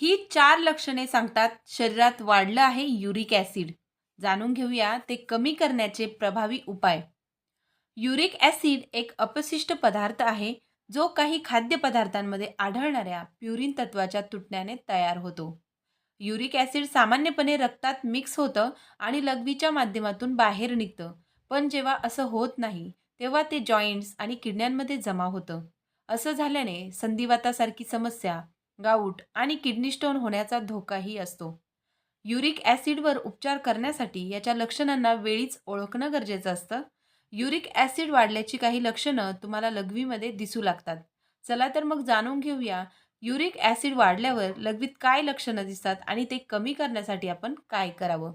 ही चार लक्षणे सांगतात शरीरात वाढलं आहे युरिक ॲसिड. जाणून घेऊया ते कमी करण्याचे प्रभावी उपाय. युरिक ॲसिड एक अपशिष्ट पदार्थ आहे जो काही खाद्यपदार्थांमध्ये आढळणाऱ्या प्युरिन तत्वाच्या तुटण्याने तयार होतो. युरिक ॲसिड सामान्यपणे रक्तात मिक्स होतं आणि लघवीच्या माध्यमातून बाहेर निघतं पण जेव्हा असं होत नाही तेव्हा ते जॉईंट्स आणि किडण्यांमध्ये जमा होतं. असं झाल्याने संधिवातासारखी समस्या गाऊट आणि किडनी स्टोन होण्याचा धोकाही असतो. युरिक ॲसिडवर उपचार करण्यासाठी याच्या लक्षणांना वेळीच ओळखणं गरजेचं असतं. युरिक ॲसिड वाढल्याची काही लक्षणं तुम्हाला लघवीमध्ये दिसू लागतात. चला तर मग जाणून घेऊया युरिक ॲसिड वाढल्यावर लघवीत काय लक्षणं दिसतात आणि ते कमी करण्यासाठी आपण काय करावं?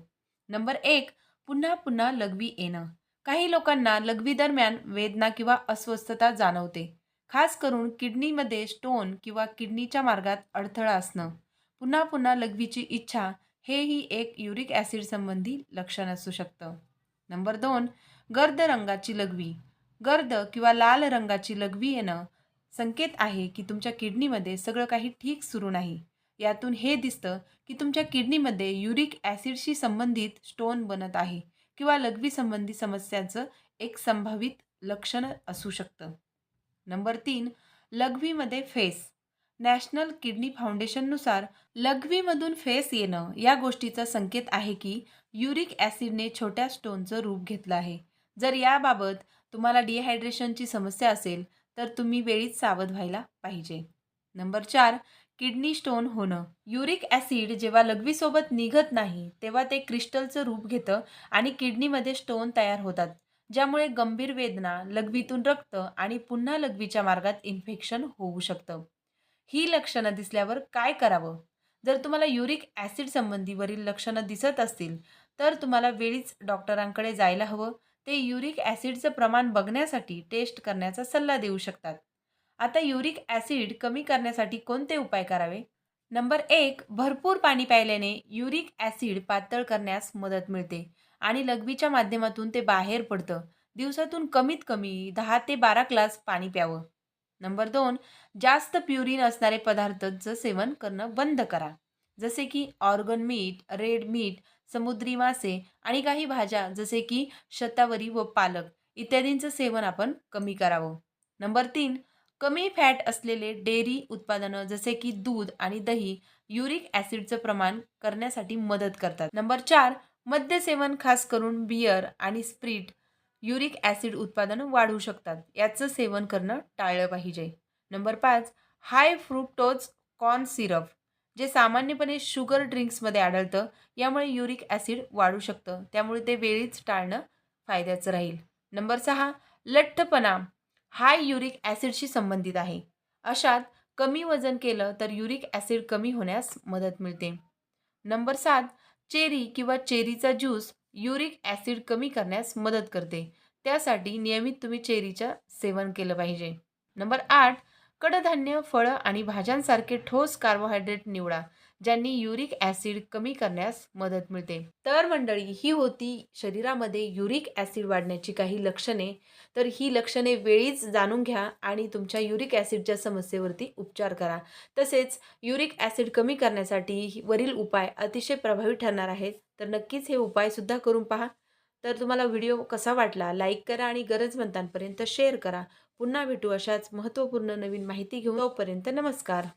नंबर एक पुन्हा पुन्हा लघवी येणं. काही लोकांना लघवी दरम्यान वेदना किंवा अस्वस्थता जाणवते. खास करून किडनीमध्ये स्टोन किंवा किडनीच्या मार्गात अडथळा असणं. पुन्हा पुन्हा लघवीची इच्छा हेही एक युरिक ॲसिड संबंधी लक्षण असू शकतं. नंबर दोन गर्द रंगाची लघवी. गर्द किंवा लाल रंगाची लघवी येणं संकेत आहे की तुमच्या किडनीमध्ये सगळं काही ठीक सुरू नाही. यातून हे दिसतं की तुमच्या किडनीमध्ये युरिक ॲसिडशी संबंधित स्टोन बनत आहे किंवा लघवी संबंधी समस्यांचं एक संभावित लक्षण असू शकतं. नंबर तीन लघवीमध्ये फेस. नॅशनल किडनी फाउंडेशननुसार लघवीमधून फेस येणं या गोष्टीचा संकेत आहे की युरिक ॲसिडने छोट्या स्टोनचं रूप घेतलं आहे. जर याबाबत तुम्हाला डिहायड्रेशनची समस्या असेल तर तुम्ही वेळीच सावध व्हायला पाहिजे. नंबर चार किडनी स्टोन होणं. युरिक ॲसिड जेव्हा लघवीसोबत निघत नाही तेव्हा ते क्रिस्टलचं रूप घेतं आणि किडनीमध्ये स्टोन तयार होतात. ज्यामुळे गंभीर वेदना लघवीतून रक्त आणि पुन्हा लघवीच्या मार्गात इन्फेक्शन होऊ शकतं. ही लक्षणं दिसल्यावर काय करावं? जर तुम्हाला युरिक ॲसिड संबंधीवरील लक्षणं दिसत असतील तर तुम्हाला वेळीच डॉक्टरांकडे जायला हवं. ते युरिक ॲसिडचं प्रमाण बघण्यासाठी टेस्ट करण्याचा सल्ला देऊ शकतात. आता युरिक ॲसिड कमी करण्यासाठी कोणते उपाय करावे? नंबर एक भरपूर पाणी प्यायल्याने युरिक ॲसिड पातळ करण्यास मदत मिळते. आणि लघवीच्या माध्यमातून ते बाहेर पडतं. दिवसातून कमीत कमी दहा ते बारा ग्लास पाणी प्यावं. नंबर दोन जास्त प्युरिन असणारे पदार्थांचं सेवन करणं बंद करा. जसे की ऑर्गन मीठ रेड मीठ समुद्री मासे आणि काही भाज्या जसे की शतावरी व पालक इत्यादींचं सेवन आपण कमी करावं. नंबर तीन कमी फॅट असलेले डेअरी उत्पादनं जसे की दूध आणि दही युरिक ॲसिडचं प्रमाण करण्यासाठी मदत करतात. नंबर चार मद्य सेवन खास करून बियर आणि स्प्रिट युरिक ॲसिड उत्पादन वाढवू शकतात. याचं सेवन करणं टाळलं पाहिजे. नंबर पाच हाय फ्रुक्टोज कॉर्न सिरप जे सामान्यपणे शुगर ड्रिंक्समध्ये आढळतं यामुळे युरिक ॲसिड वाढू शकतं. त्यामुळे ते वेळीच टाळणं फायद्याचं राहील. नंबर सहा लठ्ठपणा हाय युरिक ॲसिडशी संबंधित आहे. अशात कमी वजन केलं तर युरिक ॲसिड कमी होण्यास मदत मिळते. नंबर सात चेरी किंवा चेरीचा ज्यूस युरिक ॲसिड कमी करण्यास मदत करते. त्यासाठी नियमित तुम्ही चेरीचं सेवन केलं पाहिजे. नंबर आठ कडधान्य फळं आणि भाज्यांसारखे ठोस कार्बोहायड्रेट निवडा ज्यांनी युरिक ॲसिड कमी करण्यास मदत मिळते. तर मंडळी ही होती शरीरामध्ये युरिक ॲसिड वाढण्याची काही लक्षणे. तर ही लक्षणे वेळीच जाणून घ्या आणि तुमच्या युरिक ॲसिडच्या समस्येवरती उपचार करा. तसेच युरिक ॲसिड कमी करण्यासाठी वरील उपाय अतिशय प्रभावी ठरणार आहेत. तर नक्कीच हे उपायसुद्धा करून पहा. तर तुम्हाला व्हिडिओ कसा वाटला लाईक करा आणि गरजवंतांपर्यंत शेअर करा. पुन्हा भेटू अशाच महत्त्वपूर्ण नवीन माहिती घेऊन तोपर्यंत नमस्कार.